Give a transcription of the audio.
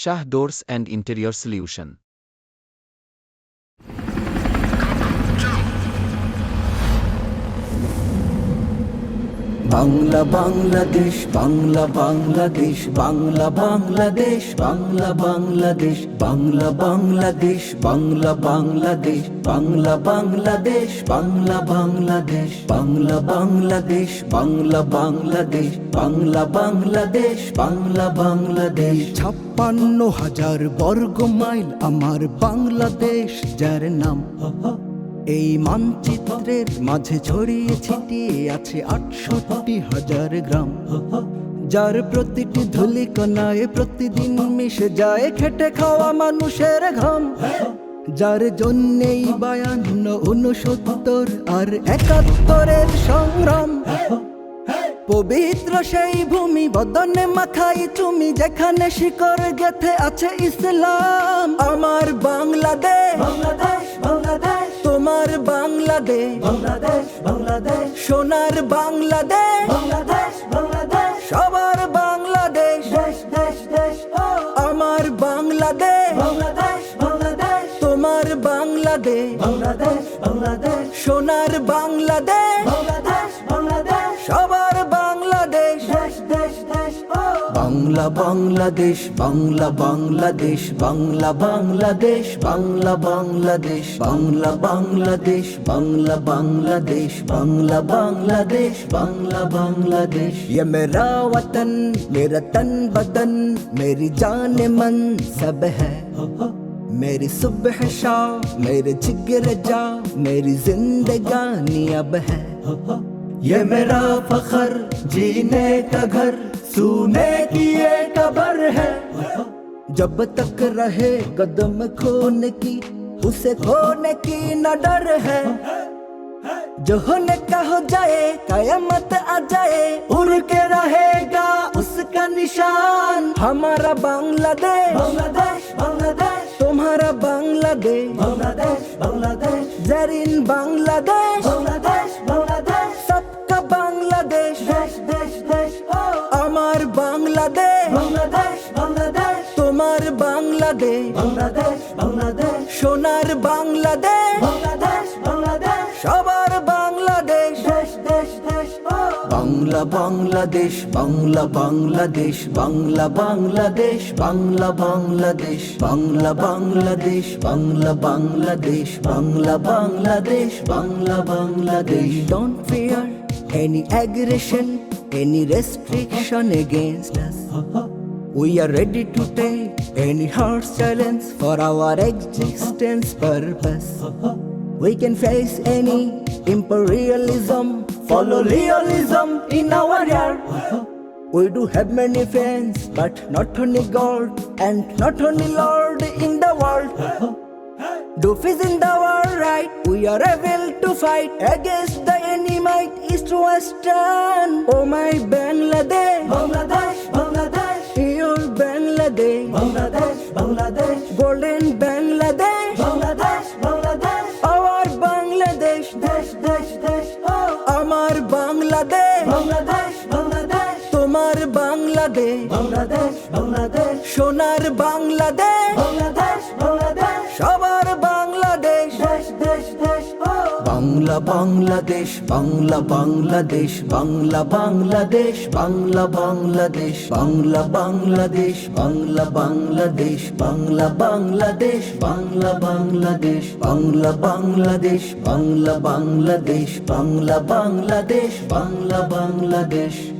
Shah Doors and Interior Solution. Bangla Bangladesh Bangla Bangladesh Bangla Bangladesh Bangla Bangladesh Bangla Bangladesh Bangla Bangladesh Bangla Bangladesh Bangla Bangladesh Bangla Bangladesh Bangla Bangladesh Bangla Bangladesh Bangla Bangladesh ছাপ্পান্ন হাজার বর্গ মাইল আমার বাংলাদেশ যার নাম এই মানচিত্রের মাঝে ছড়িয়ে ছিটিয়ে আছে আটষট্টি হাজার গ্রাম। যার প্রতিটি ধুলিকণায় প্রতিদিন মিশে যায় খেটে খাওয়া মানুষের ঘাম। যার জন্যেই বায়ান্ন উনসত্তর আর একাত্তরের সংগ্রাম। পবিত্র সেই ভূমি বদনে মাখাই তুমি যেখানে শিকড় গেথে আছে ইসলাম। আমার বাংলাদেশ। বাংলাদেশ। বাংলাদেশ বাংলাদেশ। সোনার বাংলাদেশ। বাংলাদেশ বাংলাদেশ। সবার বাংলাদেশ। দেশ দেশ দেশ আমার বাংলাদেশ। বাংলাদেশ বাংলাদেশ। তোমার বাংলাদেশ। বাংলাদেশ বাংলাদেশ। সোনার বাংলাদেশ। বাংলাদেশ বাংলা বাংলাদেশ বাংলা বাংলাদেশ বাংলা বাংলাদেশ বাংলা বাংলাদেশ বাংলা বাংলাদেশ বাংলা बांग्लादेश বাংলা बांग्लादेश বাংলা বাংলাদেশ ये मेरा वतन मेरा तन बदन मेरी जान मन सब है मेरी सुबह शाम मेरे जिगर जा मेरी जिंदगानी अब है ये मेरा फखर जीने का घर सूने की ये कबर है। जब तक रहे कदम खोने की उसे खोने की न डर है। जो होने का हो जाए कयामत आ जाए उड़ के रहेगा उसका निशान। हमारा बांग्लादेश बांग्लादेश बांग्लादेश। तुम्हारा बांग्लादेश बांग्लादेश बांग्लादेश। जरीन बांग्लादेश बांग्लादेश। बांग्लादेश। বাংলাদেশ। বাংলাদেশ বাংলাদেশ। সোনার বাংলাদেশ। বাংলাদেশ বাংলাদেশ। সবার বাংলাদেশ। দেশ দেশ দেশ Bangla Bangladesh Bangla Bangladesh Bangla Bangladesh Bangla Bangladesh Bangla Bangladesh Bangla Bangladesh Bangla Bangladesh Bangla Bangladesh. Don't fear any aggression, any restriction against us. We are ready to take any hard challenge for our existence purpose. We can face any imperialism, follow realism in our yard. We do have many friends, but not only God and not only Lord in the world. Doof is in the world right. We are able to fight against the enemy, east to western. Oh my Bangladesh, Bangladesh Bangladesh Bangladesh সোনার বাংলাদেশ বাংলাদেশ বাংলাদেশ সবার বাংলাদেশ দেশ দেশ দেশ বাংলা বাংলাদেশ বাংলা বাংলাদেশ বাংলা বাংলাদেশ বাংলা বাংলাদেশ বাংলা বাংলাদেশ বাংলা বাংলাদেশ বাংলা বাংলাদেশ বাংলা বাংলাদেশ বাংলা বাংলাদেশ বাংলা বাংলাদেশ বাংলা বাংলাদেশ বাংলা বাংলাদেশ